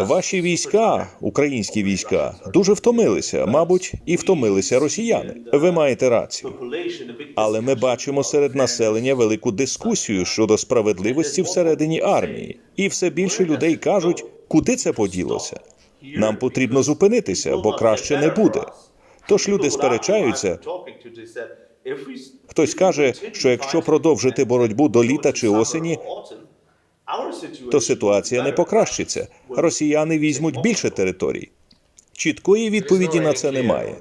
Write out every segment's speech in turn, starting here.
Ваші війська, українські війська, дуже втомилися, мабуть, і втомилися росіяни. Ви маєте рацію. Але ми бачимо серед населення велику дискусію щодо справедливості всередині армії, і все більше людей кажуть, куди це поділося. Нам потрібно зупинитися, бо краще не буде. Тож люди сперечаються. Хтось каже, що якщо продовжити боротьбу до літа чи осені, то ситуація не покращиться. Росіяни візьмуть більше територій. Чіткої відповіді на це немає.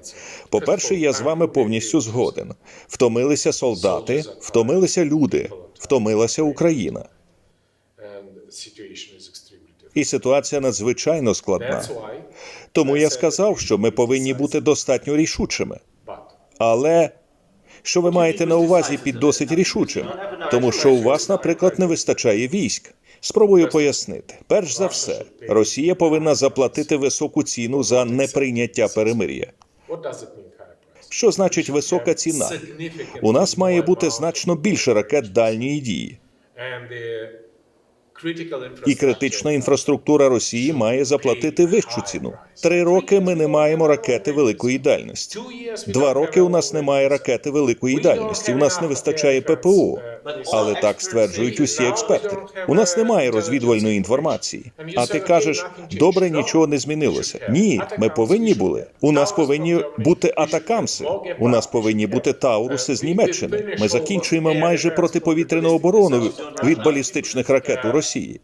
По-перше, я з вами повністю згоден. Втомилися солдати, втомилися люди, втомилася Україна. І ситуація надзвичайно складна. Тому я сказав, що ми повинні бути достатньо рішучими. Але що ви маєте на увазі під досить рішучим? Тому що у вас, наприклад, не вистачає військ. Спробую пояснити. Перш за все, Росія повинна заплатити високу ціну за неприйняття перемир'я. Що значить висока ціна? У нас має бути значно більше ракет дальньої дії, і критична інфраструктура Росії має заплатити вищу ціну. Три роки ми не маємо ракети великої дальності. Два роки у нас немає ракети великої дальності. У нас не вистачає ППО. Але так стверджують усі експерти. У нас немає розвідувальної інформації. А ти кажеш, добре, нічого не змінилося. Ні, ми повинні були. У нас повинні бути атакамси. У нас повинні бути тауруси з Німеччини. Ми закінчуємо майже протиповітряну оборону від балістичних ракет у Росії.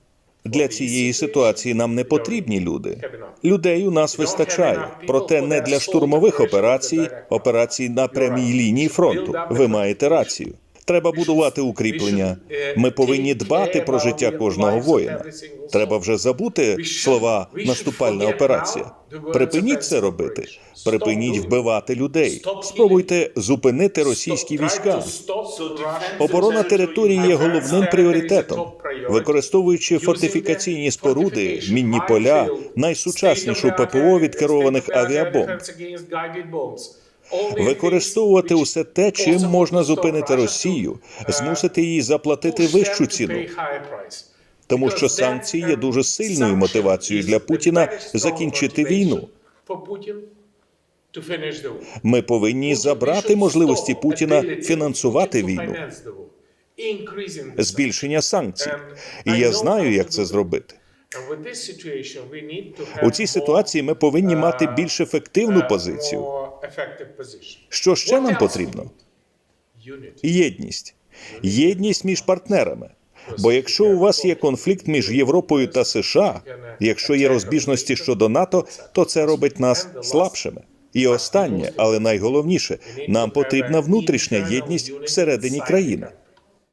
Для цієї ситуації нам не потрібні люди. Людей у нас вистачає, проте не для штурмових операцій, операцій на прямій лінії фронту. Ви маєте рацію. Треба будувати укріплення. Ми повинні дбати про життя кожного воїна. Треба вже забути слова наступальна операція. Припиніть це робити. Припиніть вбивати людей. Спробуйте зупинити російські війська. Оборона території є головним пріоритетом. Використовуючи фортифікаційні споруди, мінні поля, найсучаснішу ППО від керованих авіабомб. Використовувати усе те, чим можна зупинити Росію, змусити її заплатити вищу ціну, тому що санкції є дуже сильною мотивацією для Путіна закінчити війну. Ми повинні забрати можливості Путіна фінансувати війну, збільшення санкцій. І я знаю, як це зробити. У цій ситуації ми повинні мати більш ефективну позицію. Що ще нам потрібно? Єдність. Єдність між партнерами. Бо якщо у вас є конфлікт між Європою та США, якщо є розбіжності щодо НАТО, то це робить нас слабшими. І останнє, але найголовніше, нам потрібна внутрішня єдність всередині країни.